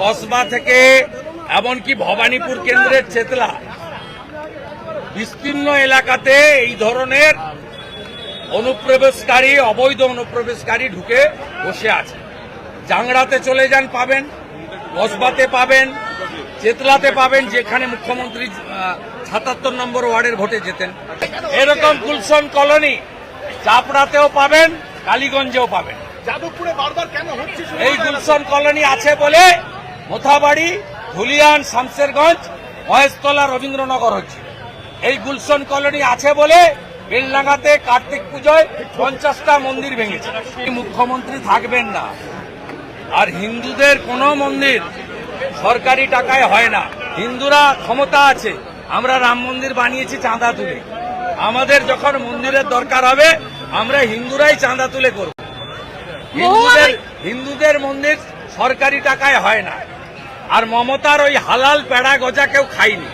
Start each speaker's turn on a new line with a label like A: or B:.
A: কসবা থেকে এমনকি ভবানীপুর কেন্দ্রের চেতলা। বিস্তীর্ণ এলাকাতে এই ধরনের অনুপ্রবেশকারী অবৈধ অনুপ্রবেশকারী ঢুকে বসে আছে। জাংড়াতে চলে যান পাবেন কসবাতে পাবেন চেতলাতে পাবেন যেখানে মুখ্যমন্ত্রী সাতাত্তর নম্বর ওয়ার্ডের ভোটে যেতেন এরকম গুলশন কলোনি চাপড়াতেও পাবেন কালীগঞ্জেও পাবেন।
B: যাদবপুরে বারবার কেন হচ্ছে
A: এই গুলশন কলোনি আছে বলে মোথাবাড়ি ধুলিয়ান শামসেরগঞ্জ মহেশতলা রবীন্দ্রনগর হচ্ছে। এই গুলশন কলোনি আছে বলে বেলডাঙ্গাতে কার্তিক পুজোয় পঞ্চাশটা মন্দির ভেঙেছে। মুখ্যমন্ত্রী থাকবেন না। আর হিন্দুদের কোনো মন্দির সরকারি টাকায় হয় না। হিন্দুরা ক্ষমতা আছে। আমরা রাম মন্দির বানিয়েছি চাঁদা তুলে। আমাদের যখন মন্দিরের দরকার হবে আমরা হিন্দুরাই চাঁদা তুলে করব। হিন্দুদের হিন্দুদের মন্দির সরকারি টাকায় হয় না। আর মমতার ওই হালাল পেড়া গজা কেউ খায়নি।